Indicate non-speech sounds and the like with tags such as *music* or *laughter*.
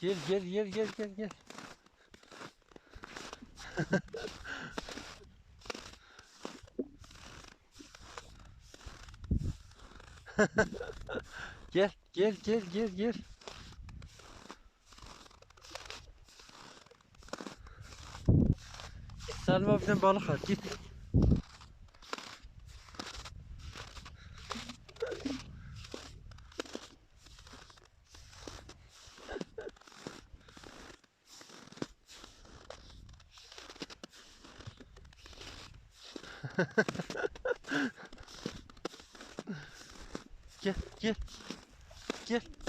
Gel gel gel gel gel gel. *laughs* gel gel gel gel gel. Salim abiden balık al git. Gel gel. Gel.